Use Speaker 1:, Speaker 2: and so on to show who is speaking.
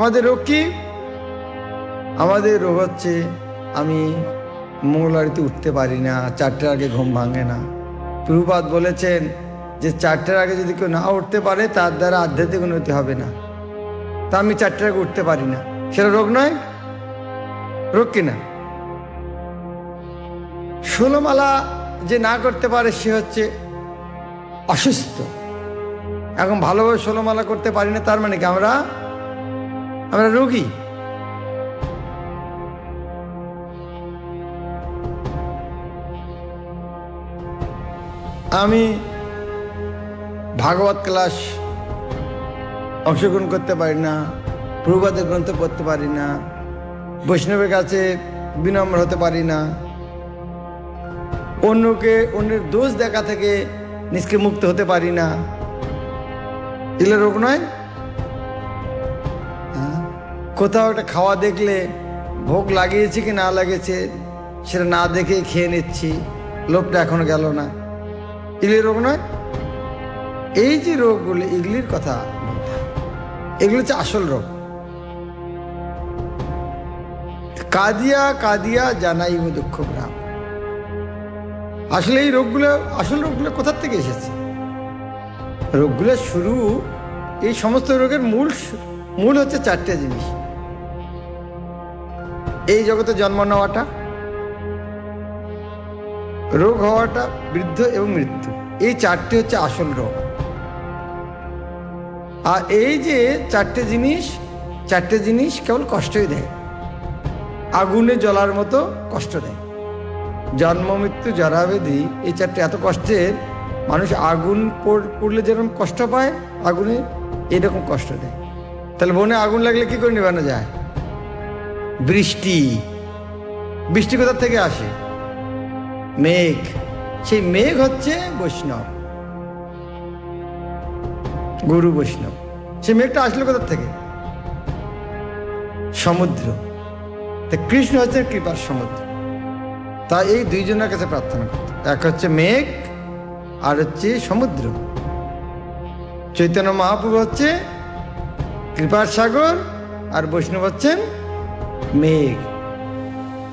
Speaker 1: আমাদের রোগ কি? আমাদের রোগ হচ্ছে আমি মঙ্গলবাড়িতে উঠতে পারি না, চারটের আগে ঘুম ভাঙে না। প্রভুপাত বলেছেন যে চারটের আগে যদি কেউ না উঠতে পারে, তার দ্বারা আধ্যাত্মিক উন্নতি হবে না। তা আমি চারটের আগে উঠতে পারি না। সেটা রোগ নয়? রোগ কিনা ষোলোমালা যে না করতে পারে, সে হচ্ছে অসুস্থ। এখন ভালোভাবে ষোলোমালা করতে পারি না, তার মানে কি আমরা আমরা রোগী। আমি ভাগবত ক্লাস অংশগ্রহণ করতে পারি না প্রভুপাতের গ্রন্থ পড়তে পারি না, বৈষ্ণবের কাছে বিনম্র হতে পারি না। অন্যকে, অন্যের দোষ দেখা থেকে নিজকে মুক্ত হতে পারি না। এগুলো রোগ নয়? কোথাও একটা খাওয়া দেখলে ভোগ লাগিয়েছে কি না লাগিয়েছে, সেটা না দেখে খেয়ে নিচ্ছি। লোভটা এখনও গেল না। এগুলি রোগ নয়? এই যে রোগগুলি এগুলির কথা, এগুলো হচ্ছে আসল রোগ। কাদিয়া কাদিয়া জানাই দুঃখ গ্রাম আসলে এই রোগগুলো, আসল রোগগুলো কোথার থেকে এসেছে? রোগগুলোর শুরু, এই সমস্ত রোগের মূল মূল হচ্ছে চারটে জিনিস। এই জগতে জন্ম নেওয়াটা, রোগ হওয়াটা বৃদ্ধ এবং মৃত্যু। এই চারটে হচ্ছে আসল রোগ। আর এই যে চারটে জিনিস চারটে জিনিস কেবল কষ্টই দেয়। আগুনে জ্বলার মতো কষ্ট দেয়। জন্ম, মৃত্যু, জরাবেদি, এই চারটে এত কষ্টের, মানুষ আগুন পড়- পড়লে যেরকম কষ্ট পায়, আগুনে এরকম কষ্ট দেয়। তাহলে বনে আগুন লাগলে কি করে নিবানো যায়? বৃষ্টি। বৃষ্টি কোথার থেকে আসে? মেঘ। সেই মেঘ হচ্ছে বৈষ্ণব। গুরু বৈষ্ণব। সেই মেঘটা আসলো কোথার থেকে? সমুদ্র। তা কৃষ্ণ হচ্ছে কৃপার সমুদ্র। তা এই দুইজনের কাছে প্রার্থনা করতে। এক হচ্ছে মেঘ, আর হচ্ছে সমুদ্র। চৈতন্য মহাপ্রভু হচ্ছে কৃপার সাগর, আর বৈষ্ণব হচ্ছেন মেঘ